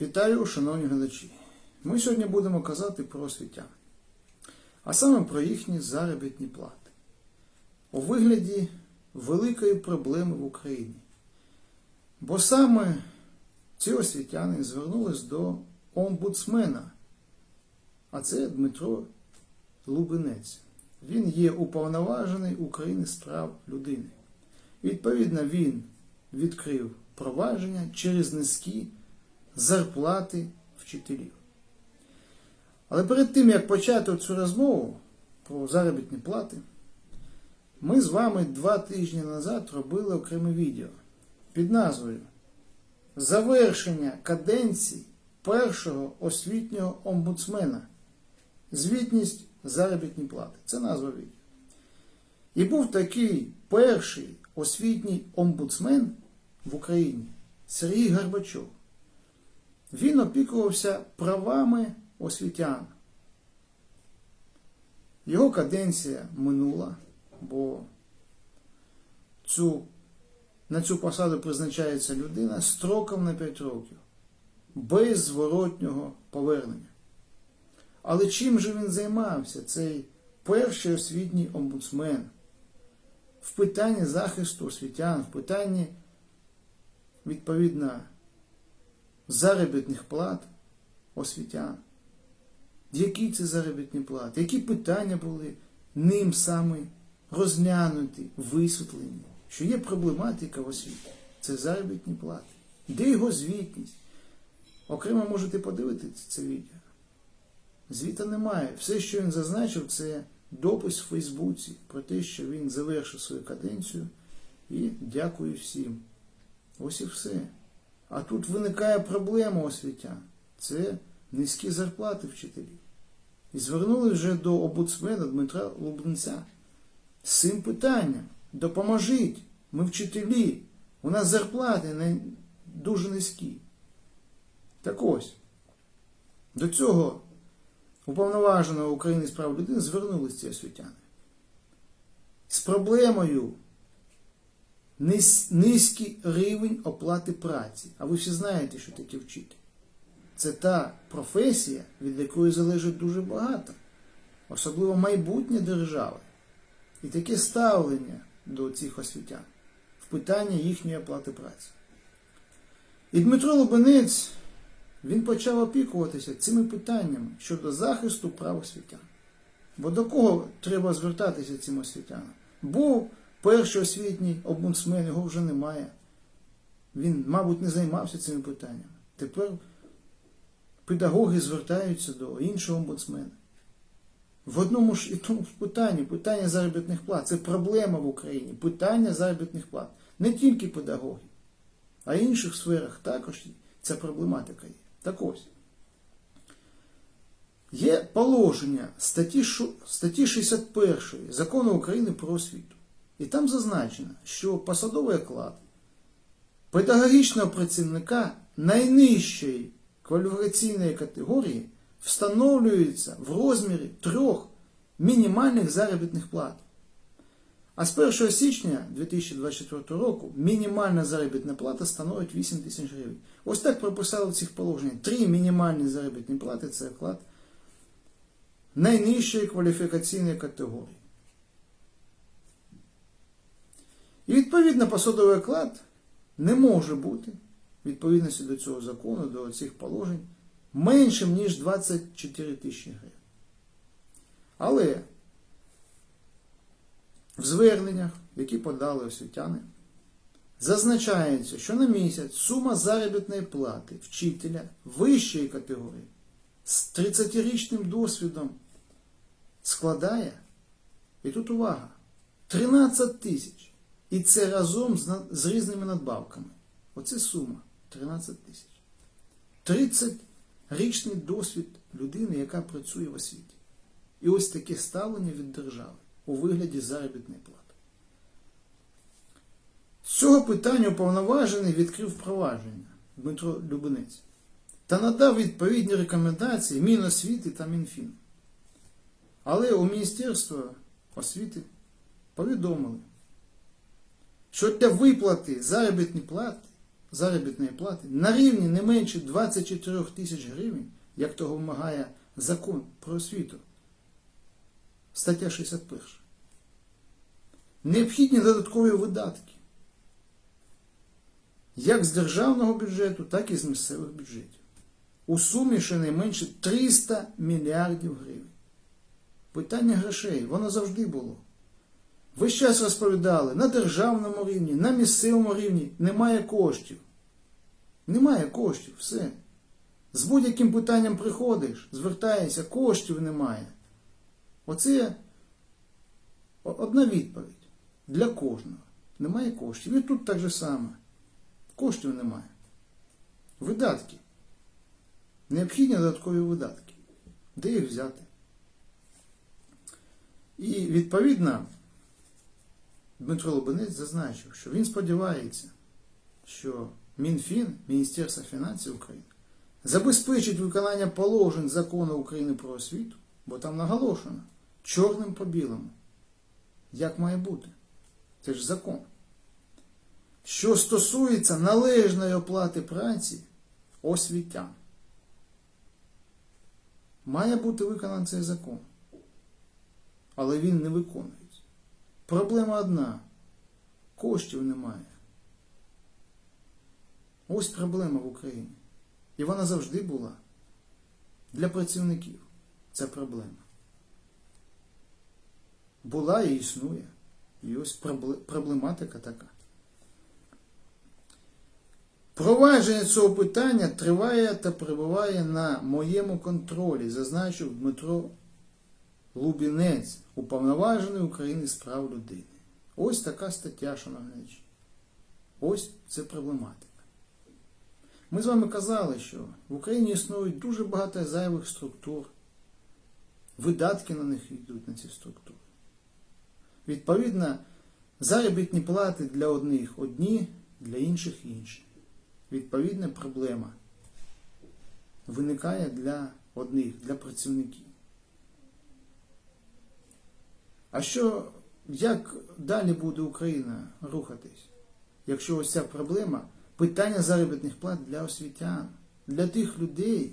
Вітаю, шановні глядачі. Ми сьогодні будемо казати про освітян, а саме про їхні заробітні плати у вигляді великої проблеми в Україні. Бо саме ці освітяни звернулись до омбудсмена, а це Дмитро Лубинець. Він є уповноважений України з прав людини. Відповідно, він відкрив провадження через низькі зарплати вчителів. Але перед тим, як почати цю розмову про заробітні плати, ми з вами два тижні назад робили окреме відео під назвою Завершення каденції першого освітнього омбудсмена. Звітність заробітні плати. Це назва відео. І був такий перший освітній омбудсмен в Україні Сергій Горбачов. Він опікувався правами освітян. Його каденція минула, бо цю, на цю посаду призначається людина строком на 5 років, без зворотнього повернення. Але чим же він займався, цей перший освітній омбудсмен? В питанні захисту освітян, в питанні, відповідно, заробітних плат освітян. Які це заробітні плати? Які питання були ним саме розглянуті, висвітлені? Що є проблематика в освіті? Це заробітні плати. Де його звітність? Окремо можете подивитися це відео. Звіта немає. Все, що він зазначив, це допис в Фейсбуці про те, що він завершив свою каденцію і дякую всім. Ось і все. А тут виникає проблема освітян. Це низькі зарплати вчителів. І звернули вже до обудсмена Дмитра Лубенця з цим питанням. Допоможіть, ми вчителі, у нас зарплати дуже низькі. Так ось, до цього уповноваженого України з прав людини звернулися ці освітяни. З проблемою низький рівень оплати праці. А ви всі знаєте, що таке вчитель. Це та професія, від якої залежить дуже багато, особливо майбутнє держави. І таке ставлення до цих освітян в питанні їхньої оплати праці. І Дмитро Лубенець він почав опікуватися цими питаннями щодо захисту прав освітян. Бо до кого треба звертатися цим освітянам? Був перший освітній омбудсмен, його вже немає. Він, мабуть, не займався цими питаннями. Тепер педагоги звертаються до іншого омбудсмена. В одному ж і тому питанні, питання заробітних плат. Це проблема в Україні. Питання заробітних плат. Не тільки педагогів, а й інших сферах також ця проблематика є. Так ось. Є положення статті 61 закону України про освіту. І там зазначено, що посадовий оклад педагогічного працівника найнижчої кваліфікаційної категорії встановлюється в розмірі трьох мінімальних заробітних плат. А з 1 січня 2024 року мінімальна заробітна плата становить 8 тисяч гривень. Ось так прописали в цих положеннях. Три мінімальні заробітні плати це оклад найнижчої кваліфікаційної категорії. І відповідно посадовий оклад не може бути, відповідності до цього закону, до цих положень, меншим, ніж 24 тисячі гривень. Але в зверненнях, які подали освітяни, зазначається, що на місяць сума заробітної плати вчителя вищої категорії з 30-річним досвідом складає, і тут увага, 13 тисяч. І це разом з, з різними надбавками. Оце сума 13 тисяч. 30-річний досвід людини, яка працює в освіті. І ось таке ставлення від держави у вигляді заробітної плати. З цього питання уповноважений відкрив провадження Дмитро Любинець та надав відповідні рекомендації Міносвіти та Мінфін. Але у Міністерства освіти повідомили, що для виплати заробітної плати заробітної плати на рівні не менше 24 тисяч гривень, як того вимагає закон про освіту. Стаття 61. Необхідні додаткові видатки. Як з державного бюджету, так і з місцевих бюджетів. У сумі щонайменше 300 мільярдів гривень. Питання грошей, воно завжди було. Ви час розповідали, на державному рівні, на місцевому рівні немає коштів. Немає коштів, все. З будь-яким питанням приходиш, звертаєшся, коштів немає. Оце одна відповідь для кожного. Немає коштів. І тут так же саме. Коштів немає. Видатки. Необхідні додаткові видатки. Де їх взяти? І відповідно Дмитро Лубенець зазначив, що він сподівається, що Мінфін, Міністерство фінансів України, забезпечить виконання положень закону України про освіту, бо там наголошено чорним по білому. Як має бути? Це ж закон. Що стосується належної оплати праці освітян, має бути виконаний цей закон. Але він не виконується. Проблема одна. Коштів немає. Ось проблема в Україні. І вона завжди була. Для працівників це проблема. Була і існує. І ось проблематика така. Провадження цього питання триває та перебуває на моєму контролі, зазначив Дмитро Лубінець, уповноважений України з прав людини. Ось така стаття, шановні глядачі. Ось це проблематика. Ми з вами казали, що в Україні існують дуже багато зайвих структур. Видатки на них йдуть на ці структури. Відповідно, заробітні плати для одних одні, для інших інші. Відповідна проблема виникає для одних, для працівників. А що, як далі буде Україна рухатись, якщо ось ця проблема питання заробітних плат для освітян, для тих людей,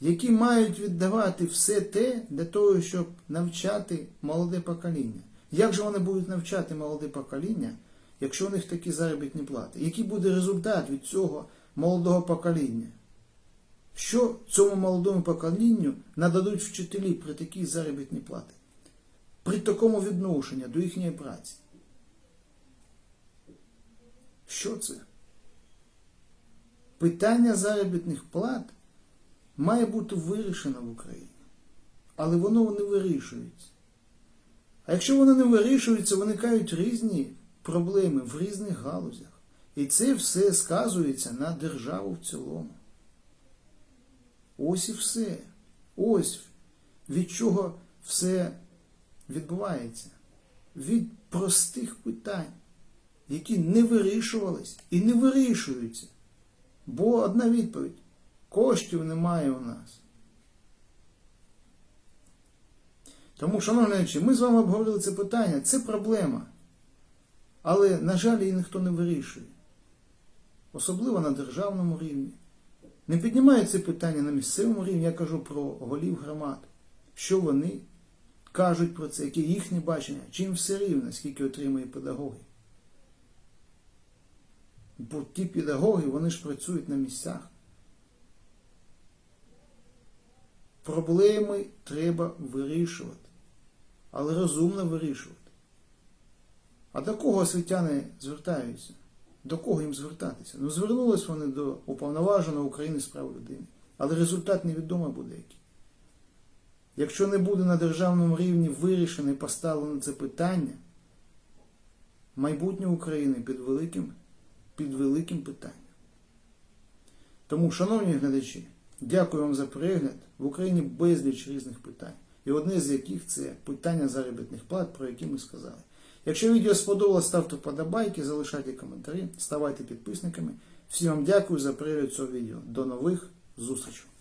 які мають віддавати все те для того, щоб навчати молоде покоління? Як же вони будуть навчати молоде покоління, якщо у них такі заробітні плати? Який буде результат від цього молодого покоління? Що цьому молодому поколінню нададуть вчителі при такій заробітній платі? При такому відношенні до їхньої праці? Що це? Питання заробітних плат має бути вирішено в Україні, але воно не вирішується. А якщо воно не вирішується, виникають різні проблеми в різних галузях. І це все сказується на державу в цілому. Ось і все. Ось від чого все відбувається. Від простих питань, які не вирішувались і не вирішуються. Бо одна відповідь: коштів немає у нас. Тому, шановні, глядачі, ми з вами обговорили це питання, це проблема. Але, на жаль, її ніхто не вирішує. Особливо на державному рівні. Не піднімають це питання на місцевому рівні, я кажу про голів громад. Що вони кажуть про це, яке їхнє бачення, чим все рівно, скільки отримує педагоги. Бо ті педагоги, вони ж працюють на місцях. Проблеми треба вирішувати, але розумно вирішувати. А до кого освітяни звертаються? До кого їм звертатися? Ну, звернулись вони до уповноваженого України з прав людини. Але результат невідомо буде який. Якщо не буде на державному рівні вирішено і поставлено це питання, майбутнє України під великим, під великим питанням. Тому, шановні глядачі, дякую вам за перегляд. В Україні безліч різних питань. І одне з яких це питання заробітних плат, про які ми сказали. Якщо відео сподобалось, ставте вподобайки, залишайте коментарі, ставайте підписниками. Всім вам дякую за перегляд цього відео. До нових зустрічей!